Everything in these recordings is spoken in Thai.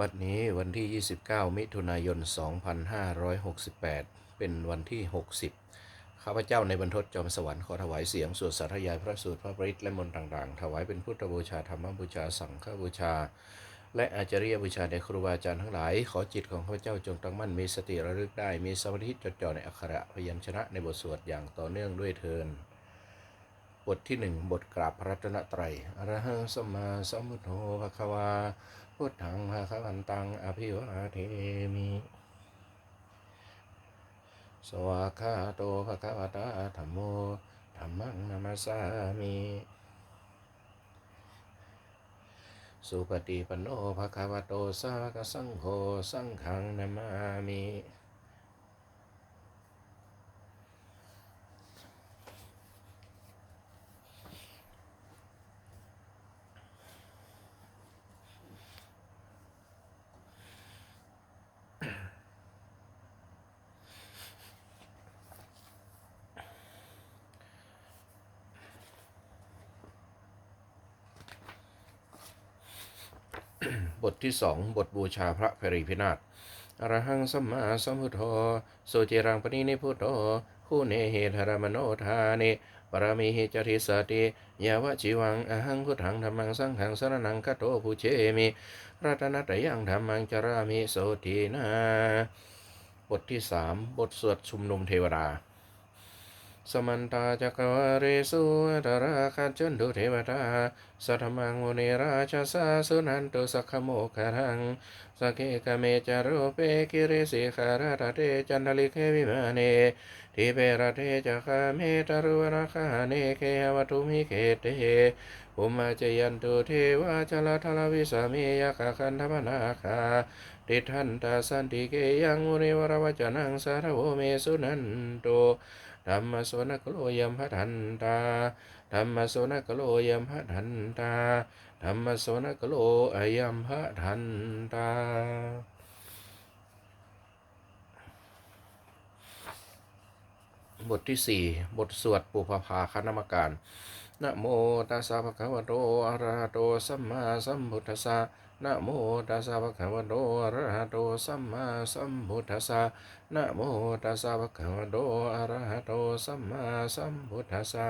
บัดนี้วันที่ 29 มิถุนายน 2568 เป็นวันที่ 60 ข้าพเจ้าในบรรทดจอมสวรรค์ขอถวายเสียงสวดสาธยายพระสูตรพระปริตและมนต์ต่างๆ ถวายเป็นพุทธบูชาธรรมบูชาสังฆบูชา และอาจาริยบูชาแด่ครูบาอาจารย์ทั้งหลาย ขอจิตของข้าพเจ้าจงตั้งมั่นมีสติระลึกได้ มีสมาธิจดจ่อในอักขระพยัญชนะในบทสวดอย่างต่อเนื่องด้วยเทินบทที่หนึ่งบทกราบพระรัตนตรัยอรหังสัมมาสัมพุทโธภควา พุทธังภะคะวันตังอภิวาเทมิสวาคาโตภะคะวะตาธรรมโมธรรมังนามัสสามิสุปฏิปันโนภะคะวะโตสาวกสังโฆสังฆังนามามิ บ ทที่สองบทบูชาพระเพริพินาศอรหังสัมมาสัมพุทโธสุจิรังปณินิพุทโธคู่เนหิธารมโนทานิปรมิหิจริสติยาวะจิวังอหังพุทธังธรรมังสังฆังสรนังคตโตภูเชมิรัตนัตยังธรรมังจรามิโสทีนาบทที่สามบทสวดชุมนุมเทวดา สมันตาจักรวาเรสุตราคัจจนตุเทวตาสัทมังมุนีราชสาสุนันตุสักขโมคารังสกเกกเมจารุเปกิริสิขาราตเตจันทลิเควิมาเนทิเปรเทจักเมตารุวนาคาเนเคหวัตุมิเกเตอุมาจยันตุเทวาจลทลวิสามียกขันธมนาคาติทันตาสันติเกยังมุนิวรวจนังสารโวเมสุนันโต ธรรมโสนกโลยมหทันตาธรรมโสนกโลยมหทันตาธรรมโสนกโลอยมหทันตาบทที่สี่บทสวดปุพพาคณมการ นะโมตัสสะภะคะวะโตอะระหะโตสัมมาสัมพุทธัสสะนะโมตัสสะภะคะวะโตอะระหะโตสัมมาสัมพุทธัสสะนะโมตัสสะภะคะวะโตอะระหะโตสัมมาสัมพุทธัสสะ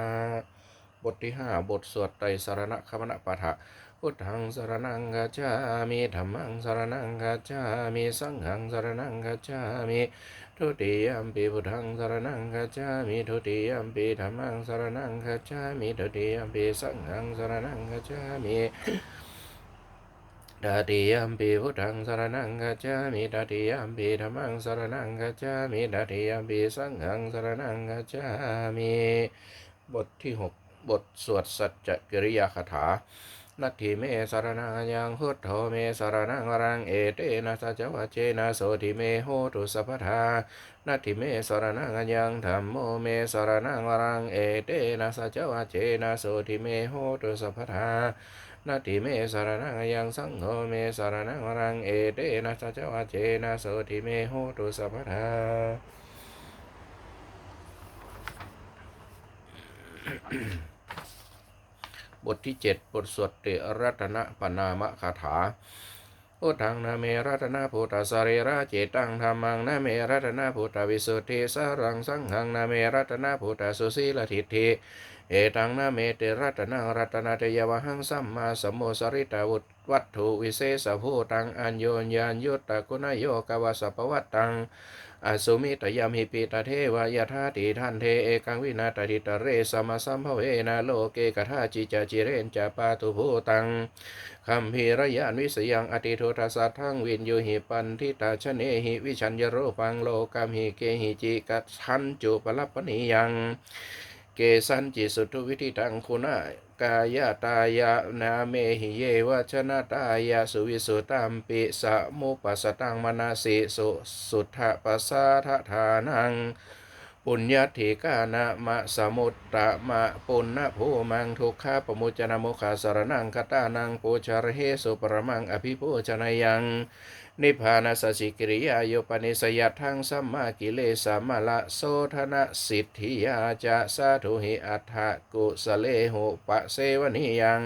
บทที่ห้าบทสวดไตรสรณคมณปะทะพุทธังสารณังกัจฉามิธัมมังสรณังกัจฉามิสังฆังสรณังกัจฉามิ ทุติยมปีพุทธังสรณังกัจามิทุติยมปีธัมมังสรณังกัจามิทุติยมปีสังฆังสรณังกัจามิดติยมปีพุทธังสรณังกัจจามิดติยมปีธรรมังสรณังกัจจามิดติยมปีสังฆังสรณังกัจจามิบทที่หกบทสวดสัจจกิริยาคาถา นัตถิเมสรณังยังพุทโธเมสรณังวรังเอเตนะสัจวัจเจนะโสติเมโหตุสัพพทานัตถิเมสรณังยังธรรมโมเมสรณังวรังเอเตนะสัจวัจเจนะโสติเมโหตุสัพพทานาติเมสารนังยังสังโฆเมสารนังวรังเอเตนะสัจวัจเจนะโสติเมโหตุสัพพทา บทที่เจ็ดบทสวดเตรัตนปนามคาถาพุทธังนาเมรัตนาพุทธสรีระเจตังธรรมังนาเมรัตนาพุทธวิสุทธิสารังสังฆังนาเมรัตนาพุทธสุสีลทิฏฐิเอตังนาเมเตรัตนังรัตนาเตยวหังสัมมาสัมโมสริตาวุตวัตถุวิเศษภูตังอัญโยญญาณยุตตะกุณโยกวาสปวัตตัง อสุมิตยามหิปิตาเทวายทาติทันเทเอกังวินาตติตเรสมาสัมภเวนาโลเกกทาจิจจิเรนจปาตุภูตังคัมภีรยานวิสยังอติโททัสสะทังวินโยหิปันทิตาชเนหิวิชัญญโรปังโลกัมหิเกหิจิกัจฉันจุปลัปปนิยัง เกสันจิสุทุวิธิตังคุณากายตายะนาเมหิเยวชนะตายะสุวิสุตัมปิสะมุปัสตังมนาสิสุสุทธปัสสะทะทานัง ปุญญาธิกานามะสมุตตะมะปุณณภูมังทุกขะปมุจนะมุขาสารนังคตานังปูชารเหสุปรมังอภิปูชนยัง นิพพานสสิกิริยาโยปนิสยัตทังสัมมากิเลสามาละโสธนะสิทธิยาจะสาธุหิอัฏฐกุสเลหุปะเสวนิยัง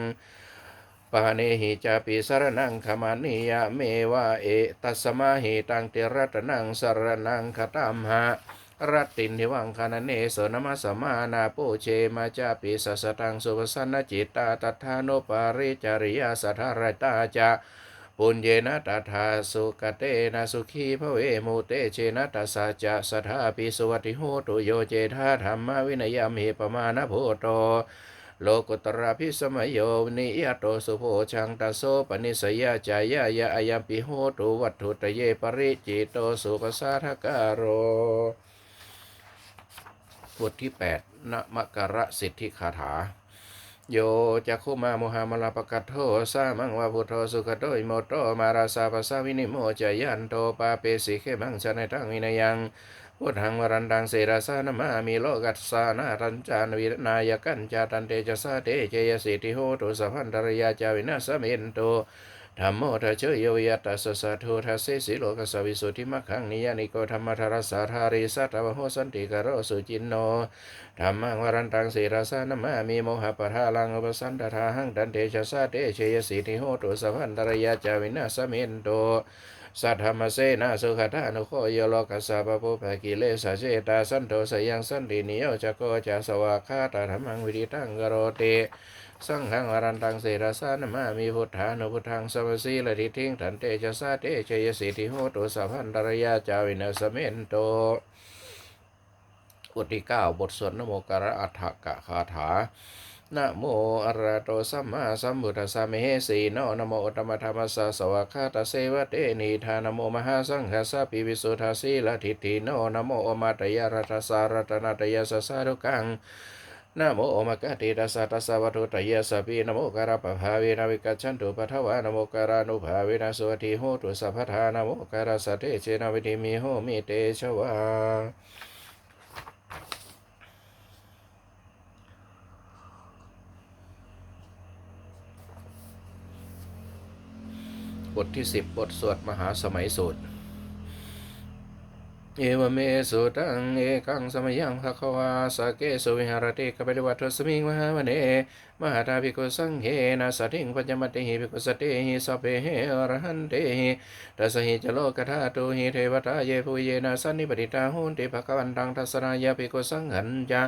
ปาเนหิจาปิสรนังขมานิยะเมวะเอตัสมาหิตังเตรัตนังสรนังคตัมหะรัตตินทิวังคานเนโสนมัสมานาโปเชมาจาปิสัสสตังสุปสันนจิตตาตัทธานุปาริจาริยาสัทธารตาจา ปุญเยนะตถาสุกเตนะสุขีพระเวมุเตเชนะตัสสะจะสัทธาปิสวัติโหตุโยเจธาธรรมวินัยมหิปมาณโพโตโลกุตระพิสมัยโยนิยโตสุโภชังตัสโสปนิสยาจายายะอายัมปิโหตุวัตถุตเยปริจิโตสุปสาทการโรบทที่ 8นะมกระสิทธิคาถา โยจักขุมาโมหามลาปกัตโทสามังวาพุทโธสุขโตอิโมโตมาราสาปัสสาวินิโมจายันโตปาเปสิเขมังชนะตังวินยังพุทธังวรันดังเสราสานามามีโลกัสสานารัญจานวินายกันจาตันเตจสาเตเจยสิติโหตุสัพพันตรยาจาวินาสเมนโต ธรรมโมทัจเจโยยัตตาสสะทุทัสสิสิโลกัสสวิสุทธิมัคขังนิยานิโกธรรมทารสาธาริสัตวโหสันติกโรสุจินโนธรรมังวรันตังสีราสานามามีโมหะปะทาลังอุปสันตทาหังดันเตชะสาเตเชยสิทิโหตุสัพพันตรยาจาวินาสเมนโตสัทธรรมเสนาสุขทานุโคโยโลกัสสะปะปุภะกิเลสะเจตาสันโตสยังสันตินิโยจโกจะสวากขาตธรรมังวิดิตังกโรติ สังฆังวรันตังเสรสานมามีพุทธานุพุทธังสมสีละทิทิงทันเตชะสาเตเชยสิทิโหตุสัพพันตรยาจาวินาสเมนโตบทที่เก้าบทสวดนโมกระอัฏฐกะคาถานะโมอะระโตสัมมาสัมพุทธัสสะเมเหสีโนนะโมธรรมธรรมสสสวากขาตเสวะเตนีทานโมมหาสังฆสสะปิวิสุทธาสีละทิฏฐิโนนะโมอมาตยารัตสารัตนาตยาสสารุกัง นะโมโอมกะติตัสสะตัสสะวัตถุตยาสะปีนะโมการะปะภาเวนะวิกัจฉันตุปะทวานะโมการานุภาเวนะสวัสดิโหตุสัพพทานะโมการะสะเตเจนะวิธิมิโหมิเตชวาบทที่สิบบทสวดมหาสมัยสูตร เอวเมสุตังเอกังสมยังภควาสเกสุวิหารติกะปริวัตสมิงมหาวเน มหาตาภิกขุสังเฮนะสัทิงปัญจมัตติหิภิกขุสติหิสัพเพเหอรหันเตหิตัสหิจโลกธาตุหิเทวตาเยภูเยนะสันนิปติตาหุนติภควันตังทัสนายาภิกขุสังหันจา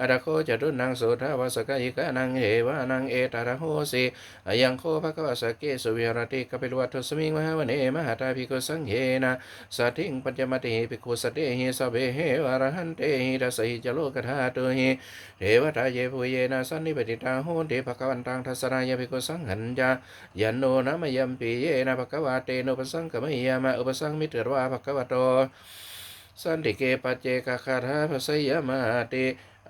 อระโคจตุนังสุทาวสกยิกานังเอวานังเอตระโหสิอยังโคภควสเกสุวิหารติกปริวัตสมิงมหาวเนมหาตาภิกขุสังเฮนะสัทิงปัญจมัตติหิภิกขุสติหิสัพเพเหอรหันเตหิตัสหิจโลกธาตุหิเทวตาเยภูเยนะสันนิปติตาหุนติภะคะวันตังทัสนายาภิกขุสังหันจายันโนนะมยัมปีเยนะภะคะวาเตโนปสังกมยามะอุปสังมิตรวาภะคะวะโตสันติเกปัจเจกคาถาภสยมาติ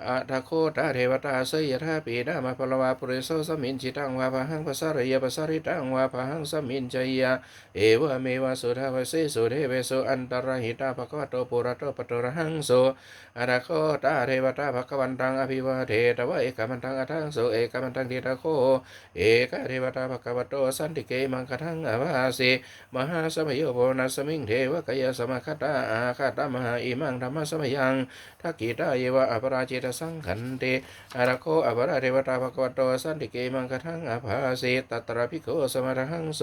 อัทโคตาเทวตาเสยทาปีนามาพลวาปุริโสสมินจิตังวาพหังภาษาริยภาษาริตังวาพหังสมินจยาเอวเมวะสุทาวเสสุเทเวสุอันตรหิตาภควโตปุระโตปตระหังโสอัทโคตาเทวตาภควันตังอภิวาเทตวะเอกมันตังอัทังโสเอกมันตังทิตาโคเอกเทวตาภควโตสันติเกมังคทังอวาสิมหาสมโยโพนัสมิงเทวกยสมคตาอาคาตมหาอิมังธรรมสมยังทักกิตาเยวะอปราจิตสังขันติอาระโคอปรเทวตาภควโตสันติเกมังคทังอภาสิตัตระพิโกสมรหังโส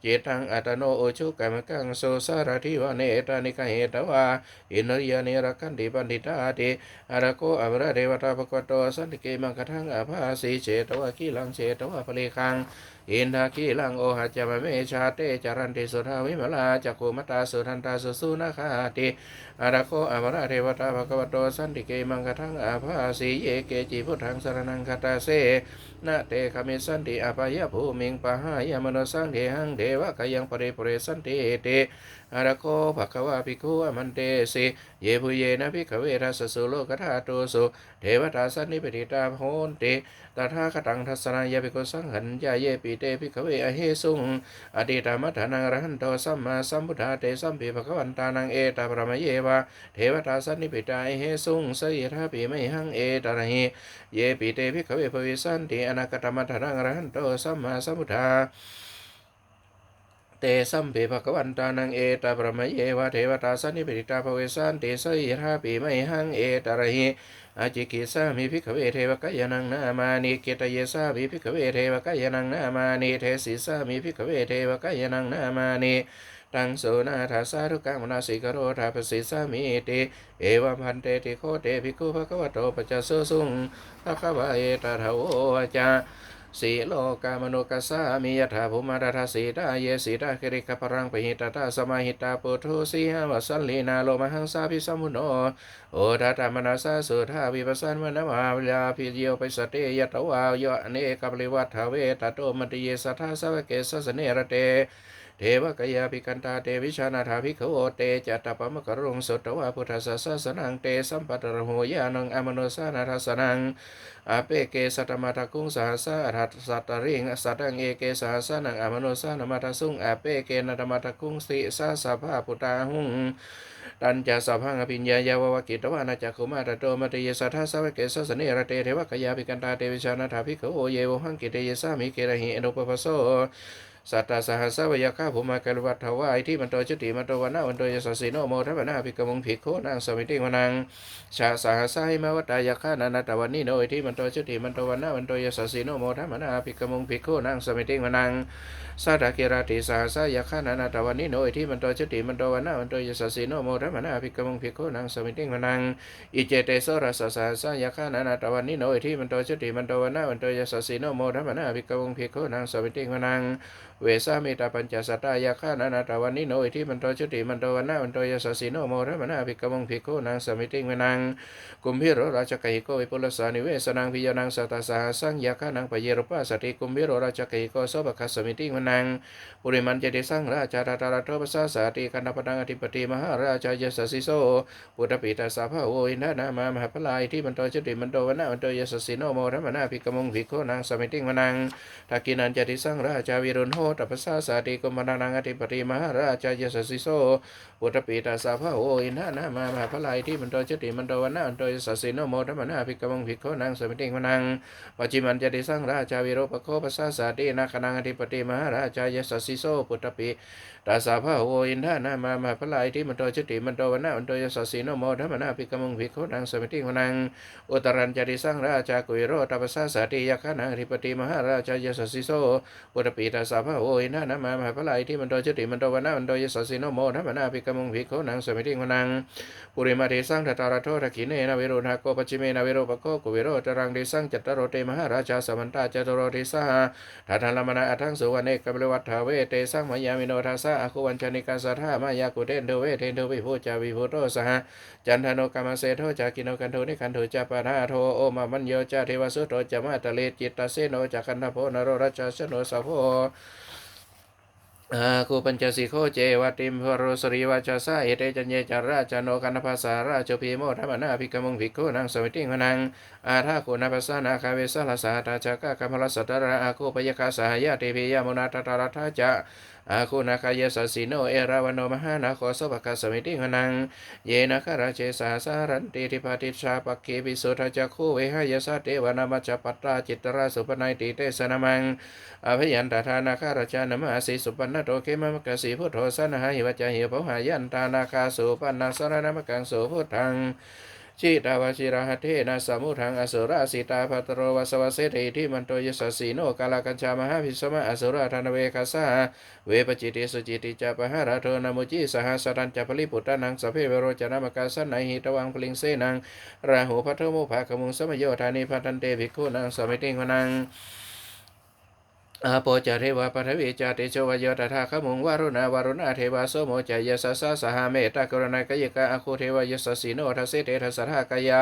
เจตังอัตโนโอชุกรรมกังโสสารทิวเนตานิกเหตวาอินริยานิรักันติปันติตาติอาระโคอปรเทวตาภควโตสันติเกมังคทังอภาสิเจตวะกิลังเจตวะภเลคังอินทาคีลังโอหัจจมะเมชาเตจารันติสุทาวิมลาจักขุมตาสุทันตาสุสุนาคาติอาระโคอมราเทวตาภควโตสันติเกมังกทังอาภาสีเยเกจิพุทธังสรนังคตาเสนาเตคามิสันติอาปายภูมิงปะหายมโนสังเทหังเดวะกยังปริปเรสันติเต อาราโคภควาภิกขุอมันเตสิเยภุเยนะภิกขเวทัสสุโลกธาตุสุเทวตาสันนิปติตาโหนติตถาคตังทัสสนายภิกขุสังหันยาเยปิเตภิกขเวอเหสุงอดีตามัทานังอรหันโตสัมมาสัมพุทธาเตสัมปิภควันตานังเอตาปรมเยวะเทวตาสันนิปิตาเหสุงสยทาปิไมหังเอตระหิเยปิเตภิกขเวภวิสันติอนาคตมัทานังอรหันโตสัมมาสัมพุทธา เตสัมปิภกวันตานังเอตประมเยวะเทวตาสันนิปิตาภเวสันติสยิราปีไมหังเอตระหิอาจิกิสามิภิกขเวเทวกายนังนามานิเกตเยสามิภิกขเวเทวกายนังนามานิเทสิสามิภิกขเวเทวกายนังนามานิตังโสนาทาสารุกังมนาสิกโรธาปสิสามิติเอวพันเตติโคเตภิกขุภะคะวะโตปัจจสสุงภะคะวะเอตถาวะจา สีโลกามนุกัสสามิยถาภูมาดาทาสีดาเยสีดาคริกปรังปหิตตาสมาหิตาปุถุสีหวสันลีนาโลมหังสาพิสมุโนโอทัตามนาสาสุทาวิปัสสันมนมาวิลาพิเยวไปสติยตวายอเนกปริวัฏทเวตโตมติเยสัทธาสวะเกสสเนระเต เทวกยาปิกันตาเตวิชานาถาภิกขโอเตจัตตปมกรุงสุตวาพุทธสสสนังเตสัมปัตระโหยานังอมโนสานาทัสนังอาเปเกสัตมาตะกุงสหัสสะรัตสัตริงสัตังเอเกสหัสสะนังอมโนสานมาตะสุงอาเปเกนัตมาตะกุงสิสาสภาพุตตาหุงตันจะสัพพังอภิญญายาววกิตวานาจักขุมาตโตมติยสัทธาสวเกสสเนระเตเทวกยาปิกันตาเตวิชานาถาภิกขโอเยวหังกิเตเยสามิเกระหิอนุปปโส สัตตาสหัสสะวยาข้าภูมากรวัตถวายที่มันโตจุติมันโตวันนาวันโตยสสีโนโมทัพนาภิกขมุงภิกโคนางสมิติวนังชาสหัสสะหิมาวัตายาข้านานาตวันนี้โนยที่มันโตจุติมันโตวันนาวันโตยสสีโนโมทัพนาภิกขมุงภิกโคนางสมิติวนังสัตตะเกราติสหัสยาข้านานาตวันนี้โนยที่มันโตจุติมันโตวันนาวันโตยสสีโนโมทัพนาภิกขมุงภิกโคนางสมิติวนังอิเจเตโสรสสหัสยาข้านานาตวันนี้โนยที่มันโตจุติมันโตวันนาวันโตยสสีโนโมทัพนาภิกขมุงภิกโคนางสมิติวนัง เวสามิตาปัญจสัตตายาข้านานาตาวันนิโนอิทิมันโตชุติมันโตวันนาวันโตยสสสีโนโมระมนาภิกขมงภิกขุนางสมิติงวนังกุมพิโรราชกิโกวิปุลสานิเวสนังพิยานังสัตตาสหสังยาข้านังปเยรุปัสติกุมพิโรราชกิโกโสภคัสสมิติงวนังปุริมันเจติสังราชาตาตาราโตปัสสาสติกันปนังอธิปติมหาราชายสสิโสปุตตปิตาสาภาโวอินทนามามหาพลายที่มันโตชุติมันโตวันนาวันโตยสสสีโนโมระมนาภิกขมงภิกขุนางสมิติงวนังทักกินันเจติสังราชาวิรุณโหตัปสสาสาติกุมารนังอธิปติมหาราชายสสิโสปุตปีตาสาพโออินทนามามหาพลายที่มันโตชติมันโตวันนามันโตยสสิโนโมทัมนาภิกขมังภิกขนังสมิติงวนังปัจจิมันจะได้สร้างราชาวิโรปโคปสสาสาตินาคนังอธิปติมหาราชายสสิโสปุตตปีตาสาภาโออินทนามามาพลายที่มันโตชติมันโตวันนามันโตยสสิโนโมทัมนาภิกขมังภิกขนังสมิติงวนังอุตรันจติสังราชากุยโรตัปสสาสติยคนังอธิปติมหาราชายสสิโสปุตปีตาสาภาโออินทนามามาพลายที่มันโตชติมันโตวันนามันโตยสสิโนโมทัมนาภิกขมังภิกขนังสมิติงวนังปุริมาเทสังทัตตาราโททกขิเนนะเวโรนาโกปจิเมนะเวโรปโกกุเวโรตรังเดสังจัตตโรเตมหาราชาสมันตาจัตตโรเทสหทัทันลมนาอัทังสุวรรณเอกบริวัฏฐาเวเตสังมายามิโนทัสสะอคุวันชนิกาสัทธามายากุเทนเทเวเทนเทวิโพจาวิโพโตสหจันทโนกามเสโทจากินโนกันโทนิคันโทจาปนาโทโอมามัญโยจาเทวสุโตจามาตะเลจิตตาเสโนจักันทโพนโรราชาสโนสาโพอาคูปัญจสิโคเจวติมพโรสรีวาจาสาเอเตจัญเยจาราจโนกันภาษาราชพีโมธรรมนาภิกขมุงภิกขุนางสมิติงนังอาทาโคนาภาษานาคาเวสลาสาตาจักกะกัมพลสัตตระอาคูปยคาสหายาเตปิยามนาตตารัทธาจะ อาคูนาคายสัสสิโนเอราวันโนมหานาโคสภคสมิติงวนัง เยนะคาราเจสาสารันติทิปาติชาปกเคปิสุทธจักคูเวหายสาเทวนามัจจปัตตาจิตราสุปนัยติเตสนามังอภยันตาธานาคาราชานมาสีสุปันนโตเขมมกสีพุทโธสนหาหิวัจหิปหายันตานาคาสุปันนาสรณมกังสุพุทธัง ชิตาวชิราหเทนะสมุทังอสุราสิตาภัตโรวสวเสติที่มันโตยสสีโนกาลกัญชามหาพิสมะอสุราธนเวคาสาเวปจิติสุจิติจาปหาราโทนมุจิสหัสรันจัปลิปุตตานังสเพเวโรจนามกาสันไนหิตวังพลิงเสนังราหูพัทโมุภาคมุงสมโยธานิพัทันเตภิกขุนังสมิติงวนัง อาโปจาเทวาปทวีจาติโชวโยตถาขมุงวารุณาวารุณาเทวาโสโมจายสัสสะสหาเมตตากรณากายกาอคูเทวายสสีโนทัสเสเตทัสสะทากายา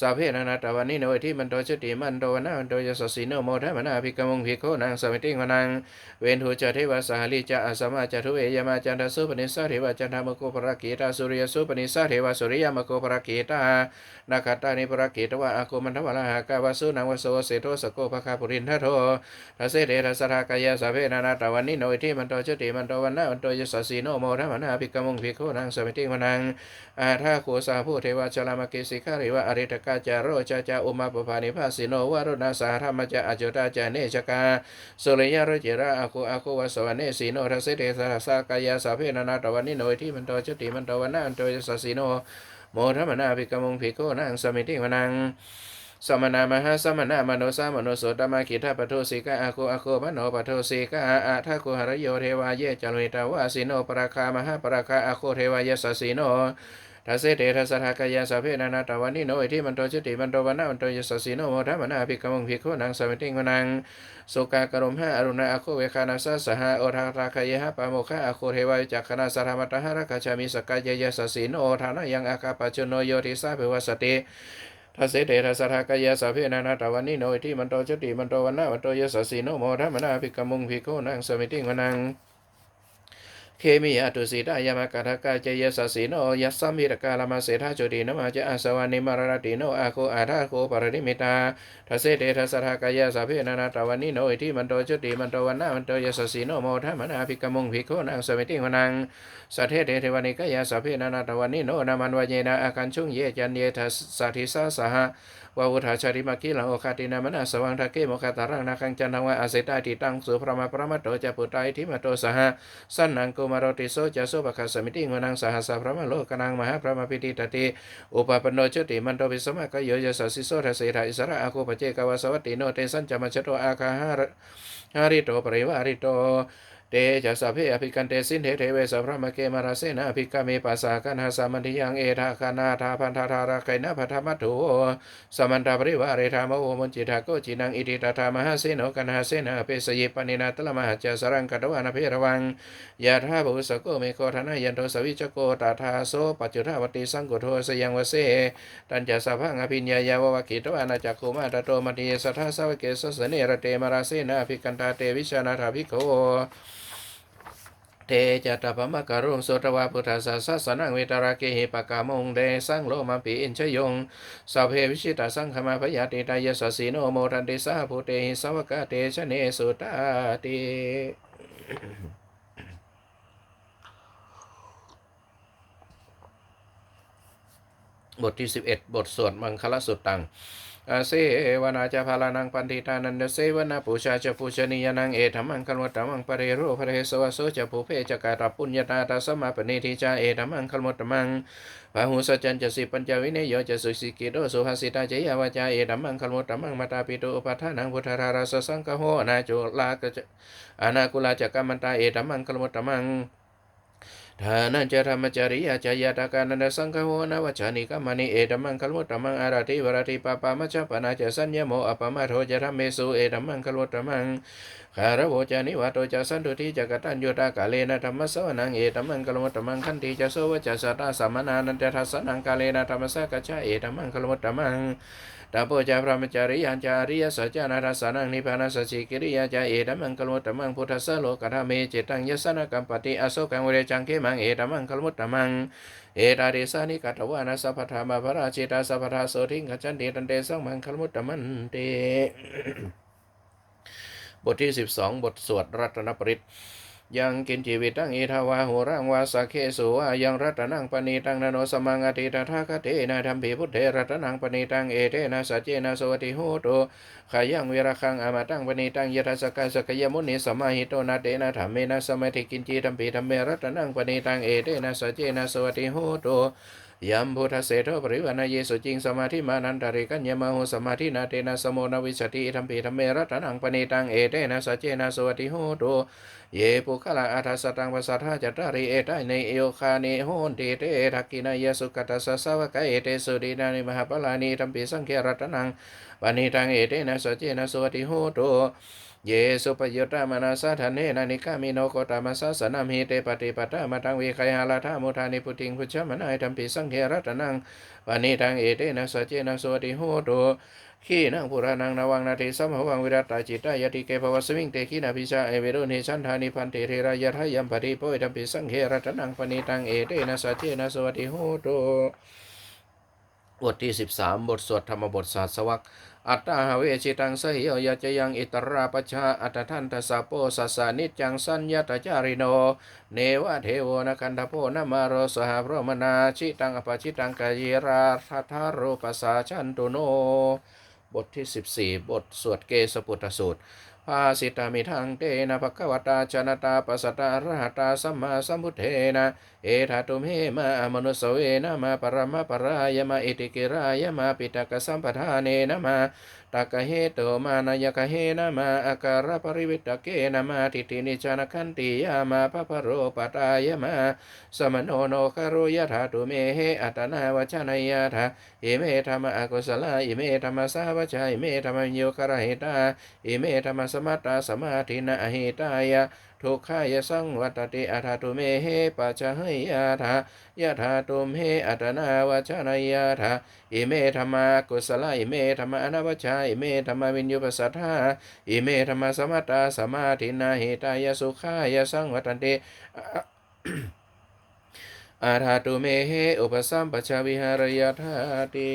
สาเพนนาตวันนิโนที่มันโตชติมันโตวนามันโตยสสีโนโมทัมนาภิกมุงภิกโคนางสมิติงวนังเวนทูจาเทวาสหลิจาอสมาจาทุเอยมาจันทสุปนิสาเทวาจันทมโกปรากีตาสุริยสุปนิสาเทวาสุริยมโกปรากีตานาคตานิปรากีตวะอาโกมันทวะลาหากาวาสุนังวโสเสโทสโกภคาปุรินทโททัสเสเตทัสสทากายาสาเพนานาตวันนิโนอิทิมันโตชติมันโตวันนามันโตยสสีโนโมธรรมนาภิกขมุงภิกขุนังสมิติวนังอาทาโคสาผู้เทวาชลามกิสิการิวะอริตกาจารโรจาจาอุมาปภานิภาสิโนวารุณาสาธรรมจาอจุตาจาเนชกาสุริยะรจิระอาคุอาคุวสวเนสีโนทัสเสเดสสากายาสาเพนานาตวันนิโนอิทิมันโตชติมันโตวันนามันโตยสสีโนโมธรรมนาภิกขมุงภิกขุนังสมิติวนัง สมณามหาสมณามโนสามโนโสตมาคิทาปโทสิกาอาโคอาโคมโนปโทสิกาอาทาโคหรโยเทวาเยจลุตาวาสิโนปราคามหาปราคาอาโคเทวายสสิโนทัสเสเตทัสสทากายาสาเพนานาตวันนิโนอิทิมันโตจิติมันโตวันนามันโตยสสิโนโมทมนาภิกขมงภิกขุนังสมิติงวนังสุกากรมหาอรุณาอาโคเวคานาสสหะโอทาราคายหะปาโมคะอาโคเทวายจักขณาสารมัตหะรคาชามิสกายยสสิโนทานะยังอาคาปจโนโยติสาเภวสติ ทัสเสเตทัสทากายาสาเพนานาตวันนิโนอิทิมันโตชติมันโตวันนามันโตยสสีโนโมทัมนาภิกขมุงภิกขุนังสมิติงวนัง เคมิยาตุสีตายามากาทกาเจยสสีโนยัสสมิตกาลมาเสธาจุตินมาจะอาสวานิมารติโนอาโคอาทาโคปริมิตาทัสเสเตทัสสะทากายาสาเพนานาตวันนิโนอิทิมันโตจติมันโตวันนามันโตยสสีโนโมทัมนาภิกขมุงภิกขุนังสมิติงวนังสัทเทเทเทวานิกายาสพเพนานาตวันนิโนนามันวายเยนะอาการชุงเยจันเยทัสสัทธิสาสหะ วาวุธาชาริมากิลังโอคาตินามนาสวังทาเกโมคาตารังนาคังจันทังวะอาเสตาติตังสุพระมาพระมัตโตจะปุตตทิมาโตสหสันนังกุมารติโสจะโสภคาสมิติงวนังสหัสสพระมโลกนังมหาพระมาปิติตติอุปปันโนจติมันโตวิสมะกโยจะสัสสิโสทัสเสทาอิสระอาโคปเจกวาสวัตติโนเตสันจมัจจโตอาคาหาหาริโตปริวาริโต เตจะสัพเพอภิกันเตสินเทเทเวสัพพะมะเกมาราเสนาภิกาเมปัสสากันหาสามันทิยังเอทาคานาทาพันธาธาราไกนะพัทธมัตถุสมันตาปริวาเรธามโอมนจิตาโกจินังอิติตาธามหาเสนกันหาเสนาเปสยิปนินาตละมหาจาสรังกัตวานาเพระวังยาธาบุสโกเมโคธนายันโทสวิจโกตาธาโสปัจจุทาวติสังกุโทสยังวเสตัญจะสัพพังอภิญญายาววกิตวานาจักขุมาตโตมติยสัทธาสวเกสสเนระเตมาราเสนาภิกันตาเตวิชานาถาภิกโข เตจัตตปมะการุงโสตวาพุทธสสะสสนังเวตราเกหิปะกามงเดสังโลมาปิอินชยงสัพเพวิชิตาสังขมาพยาติตายสสีโนโมทันติสาภูเตหิสวกาเตชะเนสุตาติบทที่ 11 บทสวดมังคลสุตตัง เสวนาจะพาลานังปันติตานันเดเสวนาปูชาจะปูชนียนังเอธรรมังคันวัตมังปะเรโรภะเรสวะโสจะภูเพจะกาตปุญญาตาตาสมาปณิทิจาเอธรรมังคันวัตมังพาหุสจันจะสิปัญจวิเนโยจะสุสิกิโดสุภาสิตาเจยวาจาเอธรรมังคันวัตมังมาตาปิโตอุปทานังพุทธาราสสังกโหนาโจลากะอนาคุลาจักกัมมันตาเอธรรมังคันวัตมัง ทานันจะธรรมจริยาจายตากานันสังฆโหนวัชานิกามันิเอตมมังคลมุตมังอาราติวราติปปามัจจปนาจะสัญญโมอปมาโทจะธรรมเมสุเอตมมังคลมุตมังคารโวจานิวัตโตจะสันตุทิจักตัญญูตากาเลนะธรรมสวนังเอตมมังคลมุตมังขันติจะโสวจะสตาสัมมนานันจะทัสสนังกาเลนะธรรมสกัจจาเอตมมังคลมุตตมัง ตาโปจาพระมจาริยันจาริยสัจจานาทสสนังนิพพานสสชิกิริยาจาเอตมมังคลมุตตมังพุทธสสโลกธรรมเมจิตังยสนกัมปติอโศกังเวเรจังเขมังเอตมมังคลมุตตมังเอตาเดสานิกัตวานาสัพพธามาพระราชิตาสัพพทาโสทิงขจันเตตันเตสังมังคลมุตตมันเตบทที่ 12 บทสวดรัตนปริต ยังกินจีวิตตั้งอิทาวาหูรังวาสเคสุวายังรัตนังปณีตังนโนสมังอติตถาคเตนะธรรมภิพุทเทรัตนังปณีตังเอเตนะสัจเจนะสวัติโหโตขายังเวรคังอามาตังปณีตังยทัสกายสกยมุนิสมาหิโตนาเตนะธรรมเมนะสมัติกินจีธรรมภิธรรมเมรัตนังปณีตังเอเตนะสัจเจนะสวัติโหโตยัมพุทธเสโทปริวานาเยสุจิงสมาธิมานันตาริกัญญมาหุสมาธินาเตนะสโมนวิสติธรรมปีธรรมเมรัตนังปณิตังเอเตนะสัจเจนะสวัติโหตุ เยปุคละอัฏฐสตังภาษาทาจัตตาริเอตในเอโยคานิโหนติเตทักกินายสุกัตสสาวกะเอเตสุดีนานิมหาปลานีธรรมปีสังเขรัตนังปณิตังเอเตนะสัจเจนะสวัติโหตุเยสุปยุตตามนาสาธเนนานิกามิโนโกตามาสสนามิเตปฏิปตามาตังวิคายาลาธามุทานิพุติงพุชมนายธรรมปีสังเขรัตนังปานิทังเอเตนะสัจเจนะสวัสดิโหตุ ขีนังปุรานังนาวังนาติสัมภวังวิรัตตาจิตตายติเกภวสมิงเตขีนาพิชาเอเวรุเนชันธานิพันเตเทรายะทายัมปฏิโพยธัมปิสังเขรัตนังปานิทังเอเตนะสัจเจนะสวัสดิโหตุบทที่ 13 บทสวดธรรมบทศาสวักอัตตาเวชิตังสหิโยยจยังอิตราปชาอัตทันตสสะโปสัสสานิจังสัญญาตจาริโน เนวะเทโวนคันธโพนมารสหพรมนาชิตังอปชิตังกายราทัทารูปสาชันตุโน บทที่ 14 บทสวดเกสปุตตสูตรภาสิตามิทังเตนะภควตาชนตาปัสตารหตาสัมมาสัมพุทเทนะ เอธาตุมเมมามนุสเวนะมาปรมะปรายมาอิติกิรายมาปิตกสัมปทานเนนะมาตักเหโตมานายกเหนามาอาการปริวิตเกนามาทิตินิจานคันติยามาปะพะโรปตายมาสมโนโนคารุยธาตุเมเหอัตนาวชนายาธาอิเมธรรมอกุศลาอิเมธรรมสาวชาอิเมธรรมโยคารหิตาอิเมธรรมสมัตตาสมาธินาหิตายะ ทุกขายสังวัตติอัฏฐตุเมเหปัจจหยาธายะธาตุมเหอัตนาวชนายาธาอิเมธรรมากุศลอิเมธรรมาอนวชาอิเมธรรมวิญญูปสัทธาอิเมธรรมสมัตตาสมาธินาหิตายสุขายสังวัตติอาธาตุเมเหอุปสัมปชาวิหารยธาติ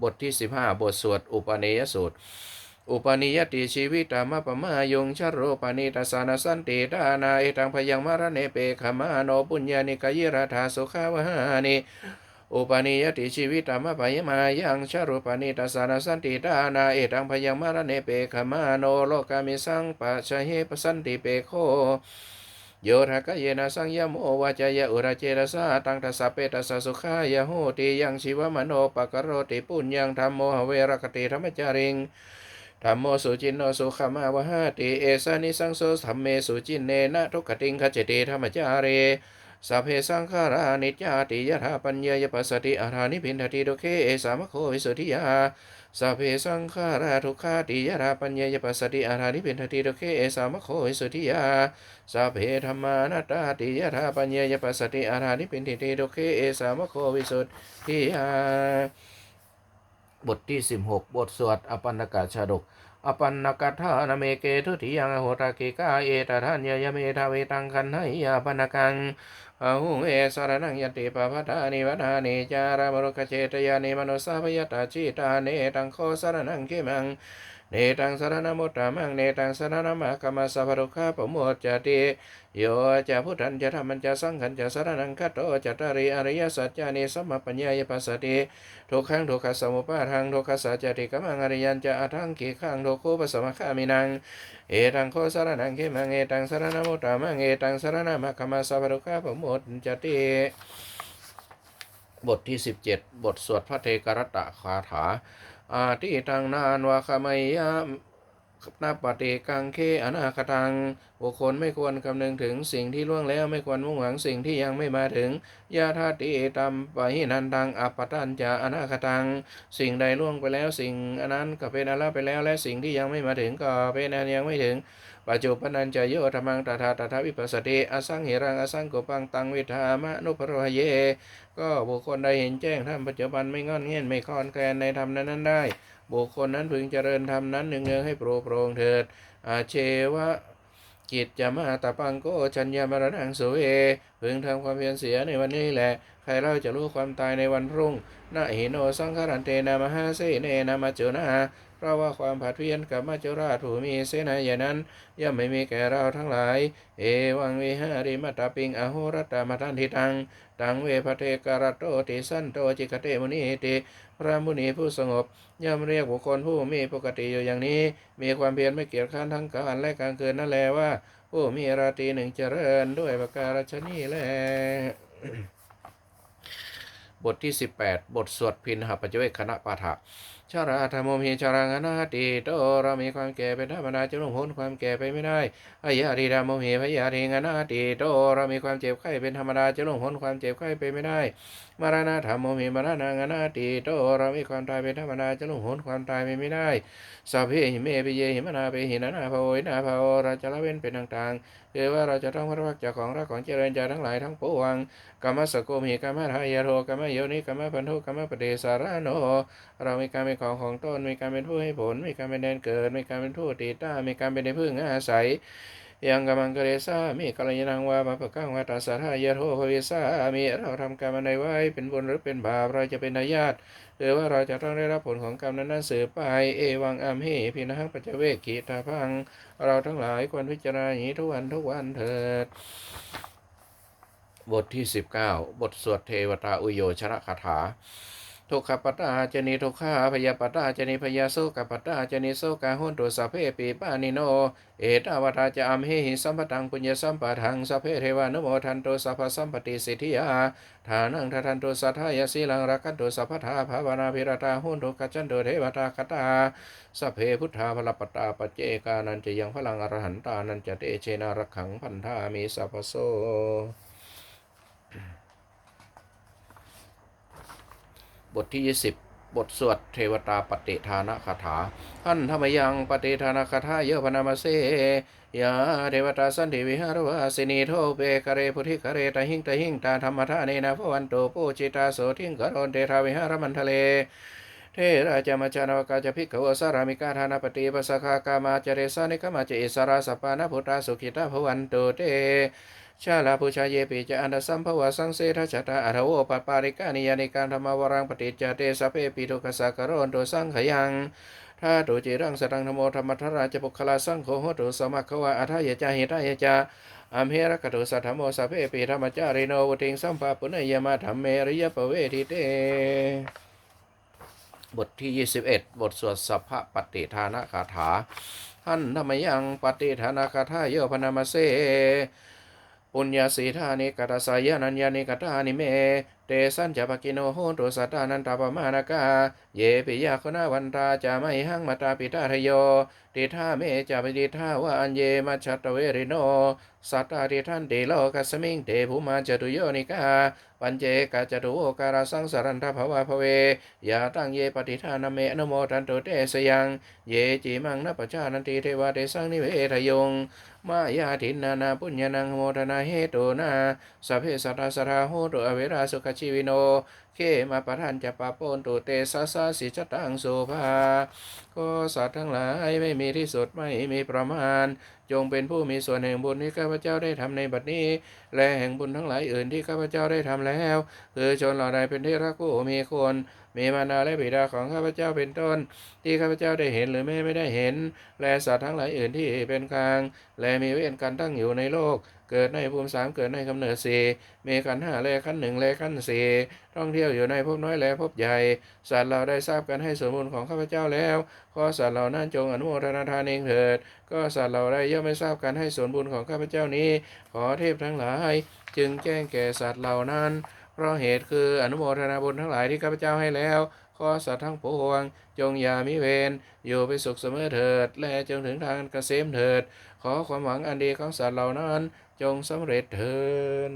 บทที่ 15 บทสวด อุปเนยสูตร อุปนิยติชีวิตามะปะมายงชโรปนิตัสานสันติดานาเอตังพยังมารเนเปขมาโนปุญญานิกายิราธาสุขาวานิอุปนิยติชีวิตามะปะยมายังชโรปนิตัสานสันติดานาเอตังพยังมารเนเปขมาโนโลกามิสังปัจฉเหปสันติเปโคโยทากเยนะสังยโมวาจายะอุระเจรสาตังทัสะเปตัสสะสุขายะโหติยังชีวมโนปะกโรติปุญญังธรรมโมหเวรคติธรรมจาริง ธรรมโมสุจินโนสุขมาวหาติเอสานิสังโสธรรมเมสุจินเนนะทุกขติงขจติธรรมจาเรสัพเพสังขารานิจจาติยถาปัญญายปัสสติอารานิพินทติโดเคเอสามโควิสุทธิยาสัพเพสังขาราทุกขาติยราปัญญายปัสสติอารานิพินทติโดเคเอสามโควิสุทธิยาสัพเพธรรมานัตตาติยถาปัญญายปัสสติอารานิพินทิติโดเคเอสามโควิสุทธิยา บทที่ 16 บทสวดอปันนกาชาดก อปันนกทานเมเกทุติยังโหตากิกาเอตทัญญยเมทาเวตังคันใหยาปนกังอาหุเอสารนังยติปะพะทานิวัฏานิจารามรุกเจตยานิมนุสาพยตาจิตาเนตังโคสารนังเกมัง เนตังสารนมุตตามังเนตังสารนมะกรรมสัพพะรุขาปโมจจติโยจะพุทธันจะธรรมันจะสังขันจะสารนังคัตโตจะตาริอริยสัจจานิสัมมาปัญญายปัสสติทุกขังทุกขสมุปาทังทุกขสัจติกัมังอริยันจะอัทังขีขังทุกขุปสมะคามินังเอตังโคสารนังเขมังเอตังสารนมุตตามังเอตังสารนมะกรรมสัพพะรุขาปโมจจติบทที่ 17 บทสวดพระเทกรตะคาถา อาทิตังนานวะขมัยยะ นาปฏิกังเคอนาคตังบุคคลไม่ควรคำนึงถึงสิ่งที่ล่วงแล้วไม่ควรมุ่งหวังสิ่งที่ยังไม่มาถึงยาธาติตัมปะหินันตังอัปปตันจะอนาคตัง สิ่งใดล่วงไปแล้วสิ่งอันนั้นก็เป็นอละไปแล้ว และสิ่งที่ยังไม่มาถึงก็เป็นอันยังไม่ถึงปัจจุบันนันจะโยธรรมังตถาตถาวิปัสสติอสังเหรังอสังโกปังตังวิธามะนุปโรหเย ก็บุคคลใดเห็นแจ้งธรรมปัจจุบันไม่งอนเงี้ยนไม่คอนแคลนในธรรมนั้นได้ บุคคลนั้นพึงเจริญธรรมนั้นเนืองๆให้โปรโปรงเถิด อาเชวะกิจจะมาตาปังโกชัญญามรณังสุเอ พึงทำความเพียรเสียในวันนี้แหละ ใครเล่าจะรู้ความตายในวันพรุ่งนาหิโนสังคารันเตนามหาเสเนนามาจุนา เพราะว่าความผัดเพี้ยนกับมัจจุราชผู้มีเสนาอย่างนั้น ย่อมไม่มีแก่เราทั้งหลาย เอวังวิหาริมัตตาปิงอโหรัตตมาทันทิตัง ตังเวพเทการตโตติสันโตจิกเตมุนีติพระมุนีผู้สงบ ย่อมเรียกบุคคลผู้มีปกติอยู่อย่างนี้ มีความเพียรไม่เกียจข้านทั้งกลางและกลางคืนนั่นแลว่าผู้มีราตรีหนึ่งเจริญด้วยประการฉนี้แลบทที่ 18 บทสวดพินหปัจเวคคณะปาฐะ ชาราธรรมมีชารังนาติโตเรามีความแก่เป็นธรรมดาจะลงพ้นความแก่ไปไม่ได้อายาดีดามโมเหพยาธิงนาติโตเรามีความเจ็บไข้เป็นธรรมดาจะลงพ้นความเจ็บไข้ไปไม่ได้ มรณะธรรมโมหิมรณะงนาติโตเรามีความตายเป็นธรรมดาจะลงพ้นความตายไปไม่ได้สัพเพหิเมปิเยหิมนาเปหินานาภโวยนาภโวเราจะละเว้นเป็นต่างๆคือว่าเราจะต้องพระวักจากของรักของเจริญใจทั้งหลายทั้งปวงกรรมสกโกมีกรรมทายโทกรรมโยนิกรรมพันธุกรรมปเดสารโน เรามีการเป็นของของตนมีการเป็นผู้ให้ผล มีการเป็นแดนเกิด มีการเป็นผู้ติดต้ามีการเป็นในพึ่งอาศัยยังกำมังกเรสามิกัลยาณังวามาปะกังวาตาสาทายะโทภวิสามิเราทำกรรมอันใดไว้เป็นบุญหรือเป็นบาปเราจะเป็นนายาตหรือว่าเราจะต้องได้รับผลของกรรมนั้นๆสืบไปเอวังอัมหิพินะหังปัจเจเวกขีตาพัง เราทั้งหลายควรพิจารณาอย่างนี้ทุกวันทุกวันเถิด บทที่ 19 บทสวดเทวตาอุโยชนะคาถา ทุกขปัตตาจนิทุกขาพยาปัตตาจนิพยาโสกปัตตาจนิโสกาหุนตุสัพเพปีปานิโน เอตาวตาจะอัมหิหิสัมปตังปุญญสัมปทังสัพเพเทวานุโมทันตุสัพพสัมปติสิทธิยาฐานังทัทันตุสัทธายสีลังรักขันตุสัพพทาภาวนาภิรตาหุนตุกัจจันตุเทวตาคตาสัพเพพุทธาพลปตาปเจกานันจะยังพลังอรหันตานันจะเตเชนารักขังพันธามีสัพพโส บทที่ 20 บทสวดเทวตาปฏิทานคาถาท่านธรรมยังปฏิทานคาถาเยอะพนามาเสยาเทวตาสันติวิหารวาสินีโทเปกเรพุทธิกเรตหิงตหิงตาธรรมทาเนนะพวันโตปูจิตาโสทิงกรณเตทาวิหารมันทะเลเทราจามาจานวกาจะพิกวสารามิกาธานปฏิปสคากามาจเรสานิกามาจิสราสปปานาพุทธาสุขิตาพวันโตเต ชาลาภูชาเยปิจะอันดสัมภวะสังเสทชะตาอัทโวปปาริกานิยานิการธรรมวรังปฏิจจเตสพเพปิทุกสักกะโรนโตสังขยังถ้าตุจิรังสตังธโมธรรมทราจปุคลาสังโฆโหตุสมัคควะอัทายจาหิตายจาอัมเหรกตุสัทธโมสพเพปิธรรมจาริโนวุติงสัมภาปุณยมาธรรมเมริยปเวทิเต บทที่ 21 บทสวดสัพพะปฏิทานคาถาท่านธรรมยังปฏิทานคาถาเยพนามาเส ปุญญาสีธานิกัตสายานัญญานิกัตานิเมเตสัญจะปกิโนโหตุสัตตานันตาปมานากา เยปิยาคนาวันตาจะไม่หังมาตาปิตาทโย ติท่าเมจะปฏิท่าวาอันเยมัจฉัตเวริโน สัตตาติท่านเตโลกัสมิงเตภูมาจตุโยนิกา ปัญเจกาจตุโอการาสังสารันทภวาภเวยาตั้งเยปฏิทานเมอนโมทันตุเตสยัง เยจิมังนปชานันติเทวาเตสังนิเวทยงมายาทินนานาปุญญานังโมทนาเหตุนาสัพเพสัตตาสราโหตุอเวราสุขชีวิโนเคมาปะทันจะปะปนตุเตสาสาสิจตังโสภาก็สัตว์ทั้งหลายไม่มีที่สุดไม่มีประมาณ จงเป็นผู้มีส่วนแห่งบุญที่ข้าพเจ้าได้ทำในบัดนี้ และแห่งบุญทั้งหลายอื่นที่ข้าพเจ้าได้ทำแล้ว คือชนเหล่าใดเป็นที่รักผู้มีคน มีมารดาและบิดาของข้าพเจ้าเป็นต้น ที่ข้าพเจ้าได้เห็นหรือแม้ไม่ได้เห็น และสัตว์ทั้งหลายอื่นที่เป็นกลาง และมีเวรกันตั้งอยู่ในโลก เกิดในภูมิสามเกิดในกำเนิดสี่มีขันห้าและขันหนึ่งและขันสี่ท่องเที่ยวอยู่ในภพน้อยและภพใหญ่ สัตว์เราได้ทราบกันให้สมบูรณ์ของข้าพเจ้าแล้วข้อสัตว์เหล่านั้นจงอนุโมทนาทานเองเถิด ก็สัตว์เราได้ย่อมไม่ทราบกันให้ส่วนบุญของข้าพเจ้านี้ ขอเทพทั้งหลาย จึงแจ้งแก่สัตว์เหล่านั้น เพราะเหตุคืออนุโมทนาบุญทั้งหลายที่ข้าพเจ้าให้แล้วขอสัตว์ทั้งปวง จงอย่ามิเวรอยู่ไปสุขเสมอเถิด และจงถึงทางเกษมเถิด ขอความหวังอันดีของสัตว์เหล่านั้น จงสำเร็จเถิด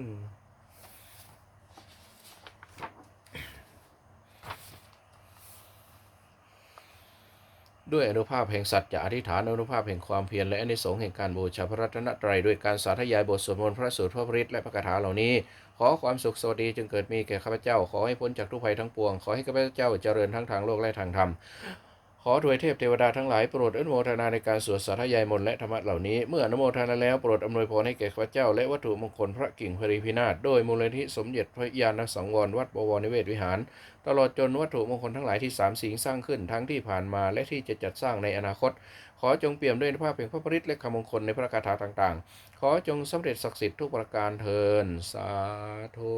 ด้วยอนุภาพแห่งสัจจะอธิษฐานอนุภาพแห่งความเพียรและอนิสงส์แห่งการบูชาพระรัตนตรัยด้วยการสาธยายบทสวดมนต์พระสูตรพระปริตและพระคาถาเหล่านี้ ขอความสุขสวัสดีจึงเกิดมีแก่ข้าพเจ้า ขอให้พ้นจากทุกภัยทั้งปวง ขอให้ข้าพเจ้าเจริญทั้งทางโลกและทางธรรม ขอถวยเทพเทวดาทั้งหลายโปรดอนุโมทนาในการสวดสาธยายมนต์และธรรมะเหล่านี้เมื่ออนุโมทนาแล้วโปรดอำนวยพรให้แก่ข้าเจ้าและวัตถุมงคลพระกิ่งพรีพินาศโดยมูลนิธิสมเด็จพระยาณสังวรวัดบวรนิเวศวิหาร ตลอดจนวัตถุมงคลทั้งหลายที่สามสิงสร้างขึ้นทั้งที่ผ่านมาและที่จะจัดสร้างในอนาคต ขอจงเปี่ยมด้วยภาพแห่งพระปริตรและคำมงคลในพระคาถาต่างๆ ขอจงสำเร็จศักดิ์สิทธิ์ทุกประการเทินสาธุ